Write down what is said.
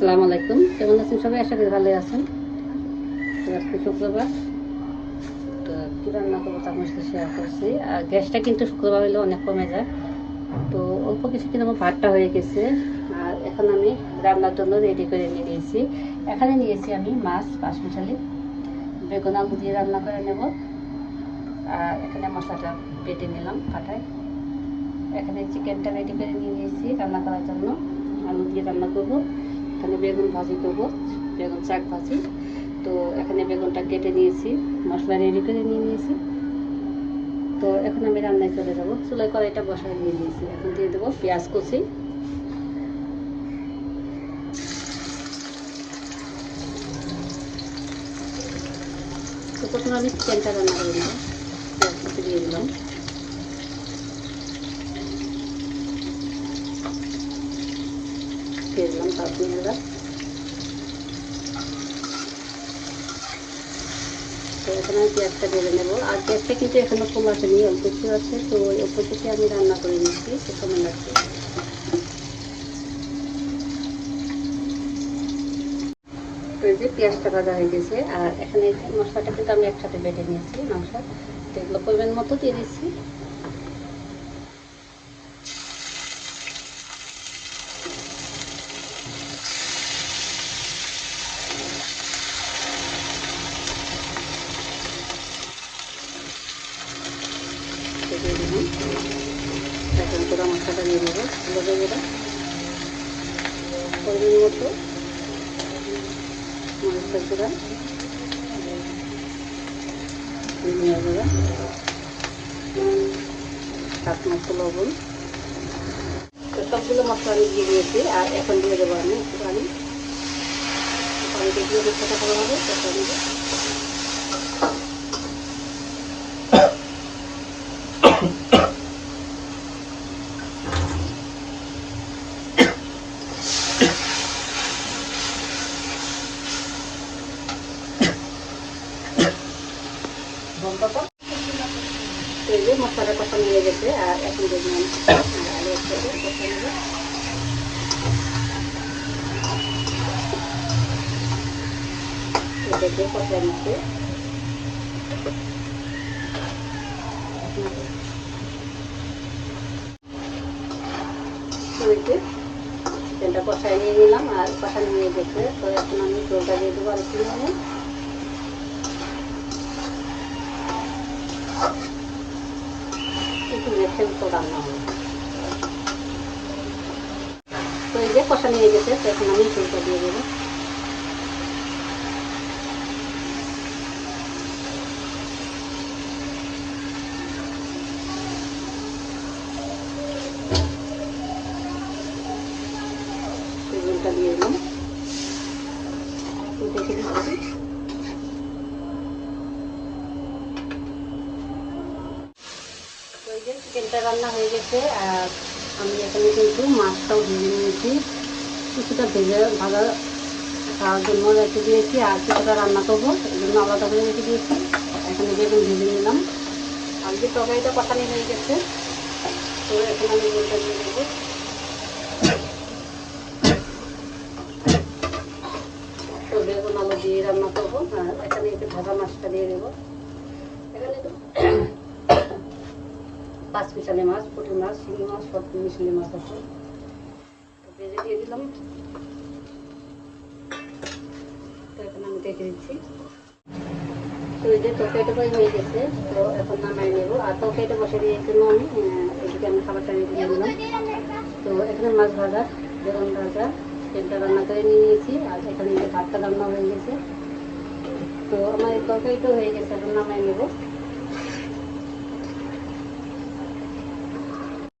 আসসালামু আলাইকুম। কেমন আছেন সবাই? আশা করি ভালো আছেন। আজকে শুক্রবার। তো কী রান্না করব তার সাথে শেয়ার করছি। আর গ্যাসটা কিন্তু শুক্রবার হলে অনেক কমে যায়। তো অল্প কিছু কিন্তু আমার ভাতটা হয়ে গেছে। আর এখন আমি রান্নার জন্য রেডি করে নিয়ে নিয়েছি। এখানে নিয়েছি আমি মাছ পাঁচ বেগুন, আলু দিয়ে রান্না করে নেব। আর এখানে মশলাটা বেটে নিলাম কাটায় এখানে চিকেনটা রেডি করে নিয়ে নিয়েছি রান্না করার জন্য। আলু দিয়ে রান্না করব। এখানে বেগুন ভাজি করব, বেগুন শাক ভাজি। তো এখানে বেগুনটা কেটে নিয়েছি, মশলা রেডি করে নিয়ে নিয়েছি। তো এখন আমি রান্নায় চলে যাব। চুলাই কড়াইটা বসায় দিয়ে নিয়েছি। এখন দিয়ে দেবো পেঁয়াজ কুচি। তো প্রথমে আমি চিকেনটা রান্না করে নেব। পেঁয়াজ কুচি দিয়ে দিলাম। জিরা তো আমি পেঁয়াজটা নেব। আর গ্যাসটা কিন্তু এখনও অল্প কিছু আছে, তো ওই থেকে আমি রান্না করে নিচ্ছি লাগছে? তো এই যে পেঁয়াজটা ভাজা হয়ে গেছে, আর এখানে মশলাটা কিন্তু আমি একসাথে বেটে নিয়েছি মাংস তো এগুলো পরিমাণ মতো দিয়ে দিচ্ছি দিয়ে দিলাম পুরো মশলাটা দিয়ে দেবো লগে গুঁড়া পরিমাণ মতো মরিচের গুঁড়া ধনিয়া গুঁড়া সাত মতো লবণ। সবগুলো মশলা আমি দিয়ে দিয়েছি, আর এখন দিয়ে দেবো আমি একটু পানি পানিতে দিয়ে দিতে ভালো হবে এই যে মশলাটা কষানো হয়ে গেছে, আর এখন দেখুন আলু কষা নেব। কষা কষাই নিয়ে নিলাম, আর কষানো হয়ে গেছে। তো এখন আমি ঝোলটা দিয়ে দেবো আর একটু নেব তো রান্না হবে তো এই যে কষা নিয়ে গেছে এখন আমি ঝোলটা দিয়ে দেবো ঝোলটা দিয়ে দিলাম। দেখে দিচ্ছি তো এই যে চিকেনটা রান্না হয়ে গেছে, আর আমি এখানে কিন্তু মাছটাও ভেজে নিয়েছি। কিছুটা ভেজে ভাজা খাওয়ার জন্য রেখে দিয়েছি, আর কিছুটা রান্না করব, এই জন্য আলাদা করে রেখে দিয়েছি। এখানে বেগুন ভেজে নিলাম। আর যে তরকারিটা কষানি হয়ে গেছে, তো এখন আমি বেগুনটা দিয়ে দেবো। বেগুন, আলু দিয়ে রান্না করব এখানে একটু ভাজা মাছটা দিয়ে দেবো। এখানে পাঁচ মিশালি মাছ পুঁটি মাছ, শিঙি মাছ, সব মিশালি মাছ আছে। ভেজে দিয়ে দিলাম। তো এখন আমি দেখে দিচ্ছি। তো এই যে তরকারিটা হয়ে গেছে, তো এখন নামাই নেব। আর তরকারিটা বসে দিয়ে জন্য আমি এদিকে আমি খাবারটা রেডি দিয়ে দিলাম। তো এখানে মাছ ভাজা, বেগুন ভাজা চিকেনটা রান্না করে নিয়ে নিয়েছি। আর এখানে ভাতটা রান্না হয়ে গেছে। তো আমার তরকারিটা হয়ে গেছে, এখন নামাই নেব।